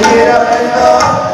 quiera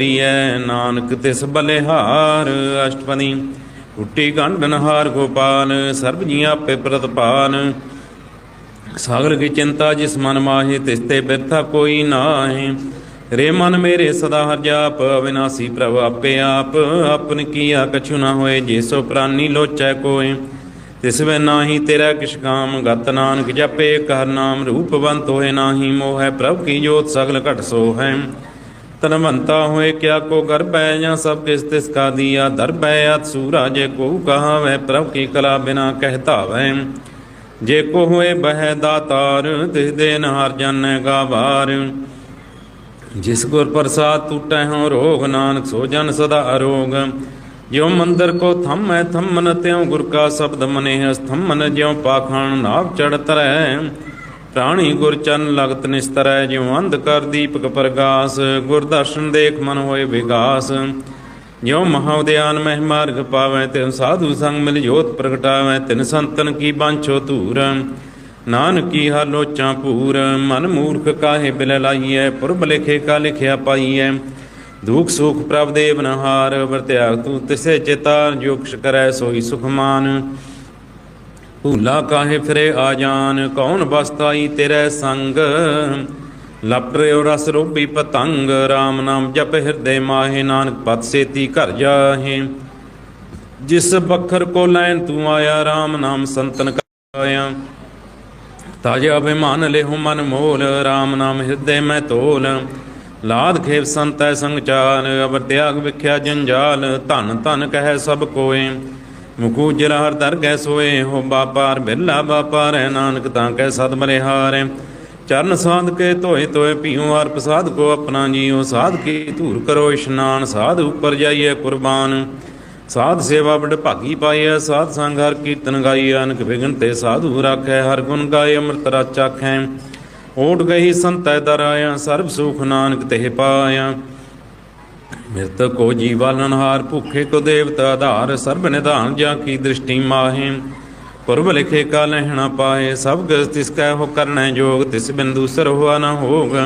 ਪ੍ਰਿਐ Nanak ਤਿਸ ਬਲਿਹਾਰ ਅਸ਼ਟਪਦੀ। ਟੁੱਟੀ ਗੰਢਨ ਗੋਪਾਲ, ਸਰਬ ਜੀ ਆਪੇ ਪ੍ਰਤਪਾਲ। ਸਾਗਰ ਕੀ ਚਿੰਤਾ ਜਿਸ ਮਨ ਮਾਹੇ, ਤਿਸ ਤੇ ਬਿਰਥਾ ਕੋਈ ਨਾਹੀ। ਰੇ ਮਨ ਮੇਰੇ ਸਦਾ ਹਰ ਜਾਪ, ਅਵਿਨਾਸੀ ਪ੍ਰਭ ਆਪੇ ਆਪ। ਆਪਨ ਕੀਆ ਕਛੁ ਨਾ ਹੋਏ, ਜੇ ਪ੍ਰਾਨੀ ਲੋਚੈ ਕੋਏ। ਤਿਸ ਵੇ ਨਾਹੀ ਤੇਰਾ ਕਿਛ ਕਾਮ, ਗਤ ਨਾਨਕ ਜਪੇ ਕਰ ਨਾਮ। ਰੂਪਵੰਤ ਹੋਏ ਨਾਹੀ ਮੋਹ, ਪ੍ਰਭ ਕੀ ਜੋਤ ਸਗਲ ਘਟ ਸੋ ਹੈ ਤਨਵੰਤਾ ਹੋਏ, ਕਿਆ ਕੋ ਗਰਬੈ ਜਾਂ ਸਭ ਕਿਸ ਤਿਸ ਕਾ ਦੀਆ? ਦਰਬੈ ਅਤ ਸੂਰਾ ਜੇ ਕੋ ਕਹਾਵੇ ਪ੍ਰਭ ਕੀ ਕਲਾ ਬਿਨਾ ਕਹਿਤਾਵੈ ਜੇ ਕੋ ਹੋਏ ਬਹਿ ਦਾਤਾਰ, ਤਿਸ ਦੇ ਹਰ ਜਾਣੈ ਗਾਵਾਰ। ਜਿਸ ਗੁਰ ਪ੍ਰਸਾਦ ਟੂਟੈ ਹੋ ਰੋਗ, ਨਾਨਕ ਸੋ ਜਨ ਸਦਾ ਅਰੋਗ। ਜਿਉ ਮੰਦਰ ਕੋ ਥੰਮੈ, ਥੰਮਨ ਤਿਉ ਗੁਰ ਕਾ ਸ਼ਬਦ ਮਨੇ ਅਸਥੰਮਨ ਜਿਉ ਪਾਖਾਨ ਨਾਭ ਚੜ ਤਰੈ। ਪ੍ਰਾਣੀ ਗੁਰ ਚਰਨ ਲਗਤ ਨਿਸਤਰੈ, ਜਿਉ ਅੰਧ ਕਰ ਦੀਪਕ ਪ੍ਰਗਾਸ, ਗੁਰ ਦਰਸ਼ਨ ਦੇਖ ਮਨ ਹੋਏ ਵਿਗਾਸ। ਜਿਉ ਮਹਾਉਦਿਆਨ ਮਹਿ ਮਾਰਗ ਪਾਵੈ, ਤਿਉ ਸਾਧੂ ਸੰਗ ਮਿਲ ਜੋਤ ਪ੍ਰਗਟਾਵੈ, ਤਿਨ ਸੰਤਨ ਕੀ ਬਾਂਛੋ ਧੂਰ। ਨਾਨਕੀ ਹਰ ਲੋਚਾਂ ਪੂਰ, ਮਨ ਮੂਰਖ ਕਾਹੇ ਬਿਲ ਲਾਈਐ, ਪੁਰਬ ਲਿਖੇ ਕਾ ਲਿਖਿਆ ਪਾਈਐ। ਦੁਖ ਸੁਖ ਪ੍ਰਭ ਦੇ ਬਨਹਾਰ ਵਰਤਿਆਗ ਤੂੰ ਤਿਸੇ ਚੇਤਾ ਜੋਕਸ਼ ਕਰੈ ਸੋਈ ਸੁਖਮਾਨ ਭੂਲਾ ਕਾਹੇ ਫਿਰੇ ਆ ਜਾਨ, ਕੌਣ ਬਸਤਾਈ ਤੇਰੇ ਸੰਗ? ਲਪਰਿਓ ਰਸ ਰੂਪੀ ਪਤੰਗ RAM ਨਾਮ ਜਪ ਹਿਰਦੇ ਮਾਹੇ, ਨਾਨਕ ਪਤ ਸੇਤੀ ਘਰ ਜਾਹੇ। ਜਿਸ ਬਖਰ ਕੋ ਲੈਨ ਤੂੰ ਆਇਆ RAM ਨਾਮ ਸੰਤਨ ਕਾਇਆ ਤਾਜ ਅਭਿਮਾਨ ਲਿਹੁ ਮਨ ਮੋਲ RAM ਨਾਮ ਹਿਰਦੇ ਮੈਂ ਤੋਲ। ਲਾਦ ਖੇਵ ਸੰਤੈ ਸੰਗਚਾਰ ਅਵਰ ਤਿਆਗ ਵਿਖਿਆ ਜੰਜਾਲ, ਧਨ ਧਨ ਕਹਿ ਸਭ ਕੋਏ। ਮੁਕੂ ਜਰ ਹਰ ਦਰ ਗੈ ਸੋਏ ਹੋ ਬਾਪਾਰ ਬਿਰਲਾ ਬਾਪਾਰ ਹੈ ਨਾਨਕ ਤਾਂ ਕਹਿ ਸਦ ਬਲਿਹਾਰੈ ਚਰਨ ਸਾਧ ਕੇ ਧੋਏ ਧੋਏ ਪੀਉ ਹਰ ਪ੍ਰਸਾਦ ਕੋ ਆਪਣਾ ਜੀਉ, ਸਾਧ ਕੀ ਧੂਰ ਕਰੋ ਇਸ਼ਨਾਨ, ਸਾਧ ਉਪਰ ਜਾਈਏ ਕੁਰਬਾਨ। ਸਾਧ ਸੇਵਾ ਬੜ ਭਾਗੀ ਪਾਈਐ, ਸਾਧ ਸੰਗ ਹਰ ਕੀਰਤਨ ਗਾਈਐ, ਅਨਕ ਵਿਗਨ ਤੇ ਸਾਧੂ ਰਾਖੈ, ਹਰ ਗੁਣ ਗਾਏ, ਅੰਮ੍ਰਿਤ ਰਚ ਆਖੈ ਓਟ ਗਈ ਸੰਤੈ ਦਰਾਇਆ, ਸਰਬ ਸੁਖ ਨਾਨਕ ਤੇ ਪਾਇਆ। ਮਿਰਤ ਕੋ ਜੀਵਾਲਨਹਾਰ ਭੁਖੇ ਕੋ ਦੇਵਤਾ ਆਧਾਰ, ਸਰਬ ਨਿਧਾਨ ਜਾਂ ਕੀ ਦ੍ਰਿਸ਼ਟੀ ਮਾਹੇ? ਪੁਰਬ ਲਿਖੇ ਕਾ ਲਹਿਣਾ ਪਾਏ ਸਭ ਗਸ ਤਿਸ ਕੈ ਹੋ ਕਰਣੈ ਜੋਗ, ਤਿਸ ਬਿੰਦੂ ਸਰ ਹੋਆ ਨਾ ਹੋਗ।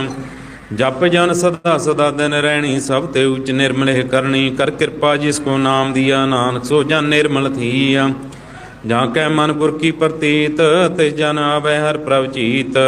ਜਪ ਜਨ ਸਦਾ ਸਦਾ ਦਿਨ ਰਹਿਣੀ, ਸਭ ਤੇ ਉਚ ਨਿਰਮਲ ਕਰਨੀ, ਕਰ ਕਿਰਪਾ ਜਿਸ ਕੋ ਨਾਮ ਦੀਆ ਨਾਨਕ, ਸੋ ਜਨ ਨਿਰਮਲ ਥੀਆ। ਜਾਂ ਕੈ ਮਨ ਗੁਰ ਕੀ ਪ੍ਰਤੀਤ, ਤੇ ਜਨ ਆਵੈ ਹਰ ਪ੍ਰਭ ਚੀਤ